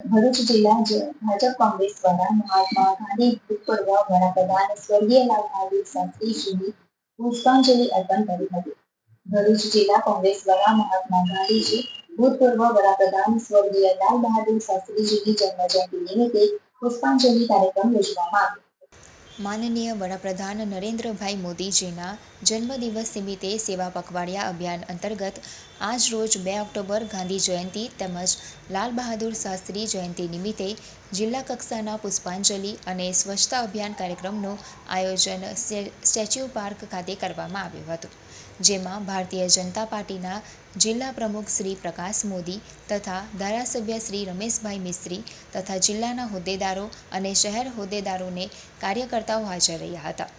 ભરૂચ જિલ્લા ભાજપ કોંગ્રેસ દ્વારા મહાત્મા ગાંધી ભૂતપૂર્વ વડાપ્રધાન સ્વર્ગીય લાલ બહાદુર શાસ્ત્રીજીની પુષ્પાંજલિ અર્પણ કરી હતી ભરૂચ જિલ્લા કોંગ્રેસ દ્વારા મહાત્મા ગાંધીજી ભૂતપૂર્વ વડાપ્રધાન સ્વર્ગીય લાલ બહાદુર શાસ્ત્રીજીની જન્મજયંતિ નિમિત્તે પુષ્પાંજલિ કાર્યક્રમ યોજવામાં આવ્યો માનનીય વડાપ્રધાન નરેન્દ્રભાઈ મોદીજીના જન્મદિવસ નિમિત્તે સેવા પખવાડિયા અભિયાન અંતર્ગત આજ રોજ બે ઓક્ટોબર ગાંધી જયંતિ તેમજ લાલ બહાદુર શાસ્ત્રી જયંતિ નિમિત્તે જિલ્લા કક્ષાના પુષ્પાંજલિ અને સ્વચ્છતા અભિયાન કાર્યક્રમનું આયોજન સ્ટે- સ્ટેચ્યુ પાર્ક ખાતે કરવામાં આવ્યું હતું. જેમાં ભારતીય જનતા પાર્ટીના જિલ્લા પ્રમુખ શ્રી પ્રકાશ મોદી તથા ધારાસભ્ય શ્રી રમેશભાઈ મિસ્ત્રી તથા જિલ્લાના હોદ્દેદારો અને શહેર હોદ્દેદારોને કાર્યકર્તાઓ હાજર રહ્યા હતા.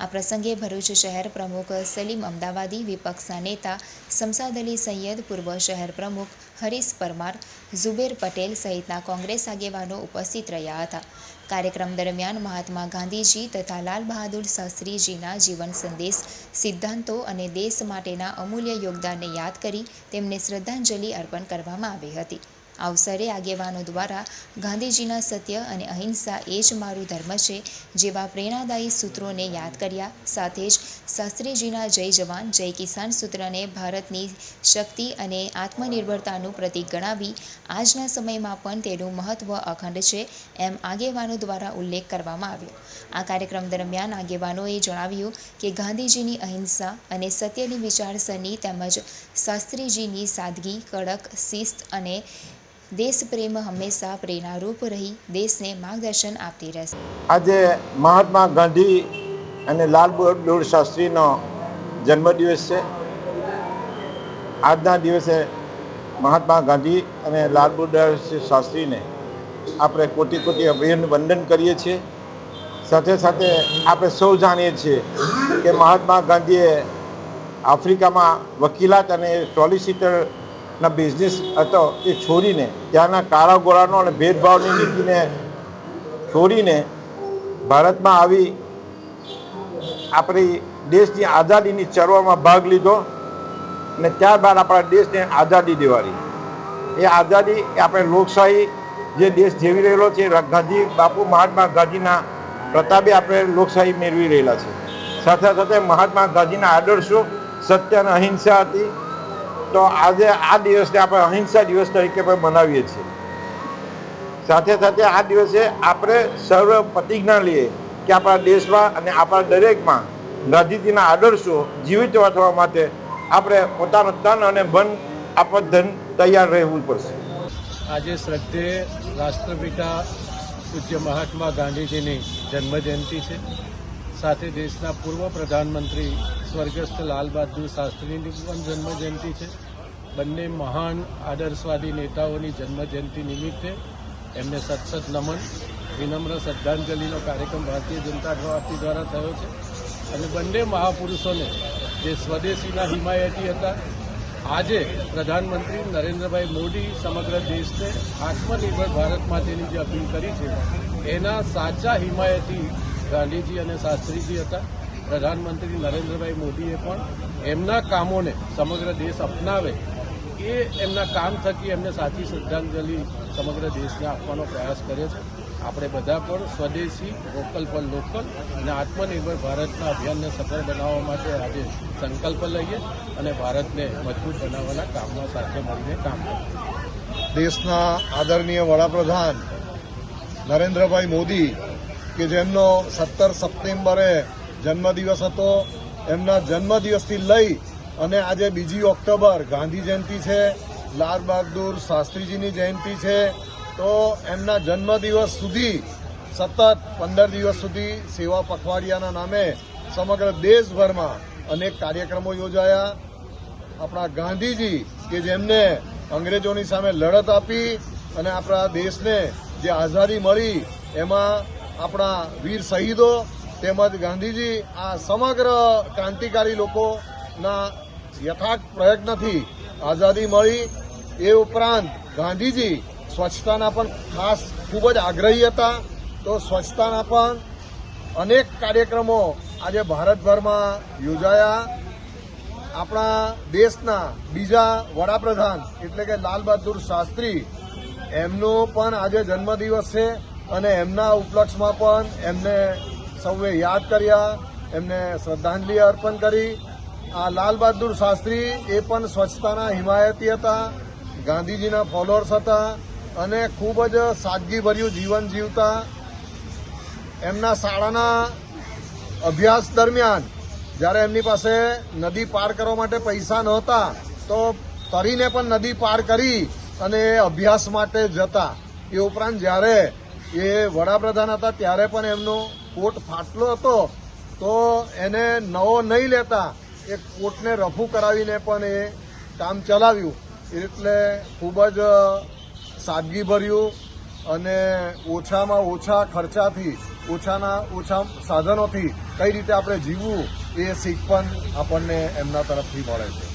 આ પ્રસંગે ભરૂચ શહેર પ્રમુખ સલીમ અમદાવાદી, વિપક્ષના નેતા શમસાદ અલી સૈયદ, પૂર્વ શહેર પ્રમુખ હરીશ પરમાર, ઝુબેર પટેલ સહિતના કોંગ્રેસ આગેવાનો ઉપસ્થિત રહ્યા હતા. કાર્યક્રમ દરમિયાન મહાત્મા ગાંધીજી તથા લાલ બહાદુર શાસ્ત્રીજીના જીવન સંદેશ, સિદ્ધાંતો અને દેશ માટેના અમૂલ્ય યોગદાનને યાદ કરી તેમને શ્રદ્ધાંજલિ અર્પણ કરવામાં આવી હતી. અવસરે આગેવાનો દ્વારા ગાંધીજીના સત્ય અને અહિંસા એ જ મારું ધર્મ છે, જેવા પ્રેરણાદાયી સૂત્રોને યાદ કર્યા. સાથે જ શાસ્ત્રીજીના જય જવાન, જય કિસાન સૂત્રને ભારતની શક્તિ અને આત્મનિર્ભરતાનું પ્રતીક ગણાવી. આજના સમયમાં પણ તેનું મહત્ત્વ અખંડ છે એમ આગેવાનો દ્વારા ઉલ્લેખ કરવામાં આવ્યો. આ કાર્યક્રમ દરમિયાન આગેવાનોએ જણાવ્યું કે ગાંધીજીની અહિંસા અને સત્યની વિચારસરણી તેમજ શાસ્ત્રીજીની સાદગી, કડક, શિસ્ત અને દેશપ્રેમ હંમેશા પ્રેરણારૂપ રહી, દેશને માર્ગદર્શન આપતી રહેશે. આજે મહાત્મા ગાંધી અને લાલ બહાદુર શાસ્ત્રીનો જન્મદિવસ છે. આજના દિવસે મહાત્મા ગાંધી અને લાલ બહાદુર શાસ્ત્રીને આપણે કોટી કોટી અભિનંદન કરીએ છીએ. સાથે સાથે આપણે સૌ જાણીએ છીએ કે મહાત્મા ગાંધીએ આફ્રિકામાં વકીલાત અને સોલિસિટરના બિઝનેસ હતો એ છોડીને ત્યાંના કાળા ગોળાનો અને ભેદભાવની નીતિને છોડીને ભારતમાં આવી આપણી દેશની આઝાદીની ચળવળમાં ભાગ લીધો અને ત્યારબાદ આપણા દેશને આઝાદી દેવાડી. એ આઝાદી આપણે લોકશાહી જે દેશ જેવી રહેલો છે, ગાંધી, બાપુ મહાત્મા ગાંધીના પ્રતાપે આપણે લોકશાહી મેળવી રહેલા છે. સાથે સાથે મહાત્મા ગાંધીના આદર્શો, સત્ય અને અહિંસા હતી. તો આજે આ દિવસને આપણે અહિંસા દિવસ તરીકે પણ મનાવીએ છીએ. સાથે સાથે આ દિવસે આપણે સર્વ પ્રતિજ્ઞા લઈએ કે આપણા દેશમાં અને આપણા દરેકમાં ગાંધીજીના આદર્શો જીવિત વાંચવા માટે આપણે પોતાનું તન અને મન આપણ ધન તૈયાર રહેવું પડશે. આજે શ્રદ્ધે રાષ્ટ્રપિતા પૂજ્ય મહાત્મા ગાંધીજીની જન્મજયંતિ છે. સાથે દેશના પૂર્વ પ્રધાનમંત્રી સ્વર્ગસ્થ લાલ બહાદુર શાસ્ત્રીની પણ જન્મજયંતિ છે. બંને મહાન આદર્શવાદી નેતાઓની જન્મજયંતિ નિમિત્તે એમને સતસત નમન, વિનમ્ર શ્રદ્ધાંજલિનો કાર્યક્રમ ભારતીય જનતા પાર્ટી દ્વારા થયો છે. અને બંને મહાપુરુષોને જે સ્વદેશીના હિમાયતી હતા, આજે પ્રધાનમંત્રી નરેન્દ્રભાઈ મોદી સમગ્ર દેશને આત્મનિર્ભર ભારત માટેની જે અપીલ કરી છે, એના સાચા હિમાયતી ગાંધીજી અને શાસ્ત્રીજી હતા. પ્રધાનમંત્રી નરેન્દ્રભાઈ મોદીએ પણ એમના કામોને સમગ્ર દેશ અપનાવે એ એમના કામ થકી એમને સાચી શ્રદ્ધાંજલિ સમગ્ર દેશને આપવાનો પ્રયાસ કર્યો છે. આપણે બધા પણ સ્વદેશી, વોકલ પર લોકલ અને આત્મનિર્ભર ભારતના અભિયાનને સફળ બનાવવા માટે આજે સંકલ્પ લઈએ અને ભારતને મજબૂત બનાવવાના કામમાં સાથે મળીને કામ કરીએ. દેશના આદરણીય વડાપ્રધાન નરેન્દ્રભાઈ મોદી, કે જેમનો સત્તર સપ્ટેમ્બરે જન્મદિવસ હતો. એમના જન્મદિવસથી લઈ અને આજે બીજી ઓક્ટોબર ગાંધી જયંતિ છે, લાલ બહાદુર શાસ્ત્રીજીની જયંતિ છે. તો એમના જન્મદિવસ સુધી, સતત પંદર દિવસ સુધી સેવા પખવાડિયાના નામે સમગ્ર દેશભરમાં અનેક કાર્યક્રમો યોજાયા. આપણા ગાંધીજી કે જેમને અંગ્રેજોની સામે લડત આપી અને આપણા દેશને જે આઝાદી મળી, એમાં આપણા વીર શહીદો તેમજ ગાંધીજી આ સમગ્ર ક્રાંતિકારી લોકોના યથાર્થ પ્રયત્નથી આઝાદી મળી. એ ઉપરાંત ગાંધીજી સ્વચ્છતાના પણ ખાસ ખૂબ જ આગ્રહી હતા. તો સ્વચ્છતાના પણ અનેક કાર્યક્રમો આજે ભારતભરમાં યોજાયા. આપણા દેશના બીજા વડાપ્રધાન એટલે કે લાલ બહાદુર શાસ્ત્રી, એમનો પણ આજે જન્મદિવસ છે અને એમના ઉપલક્ષમાં પણ એમને સૌએ યાદ કર્યા, એમને શ્રદ્ધાંજલિ અર્પણ કરી. આ લાલ બહાદુર શાસ્ત્રી એ પણ સ્વચ્છતાના હિમાયતી હતા, ગાંધીજીના ફોલોઅર્સ હતા અને ખૂબ જ સાદગીભર્યું જીવન જીવતા. એમના શાળાના અભ્યાસ દરમિયાન, જ્યારે એમની પાસે નદી પાર કરવા માટે પૈસા નહોતા, તો તરીને પણ નદી પાર કરી અને અભ્યાસ માટે જતા. એ ઉપરાંત જ્યારે એ વડાપ્રધાન હતા ત્યારે પણ એમનો કોટ ફાટલો હતો. તો એને નવો નહીં લેતા એ કોટને રફુ કરાવીને પણ એ કામ ચલાવ્યું. એટલે ખૂબ જ સાદગીભર્યું અને ઓછામાં ઓછા ખર્ચાથી, ઓછાના ઓછા સાધનોથી કઈ રીતે આપણે જીવવું એ શીખ પણ આપણને એમના તરફથી મળે છે.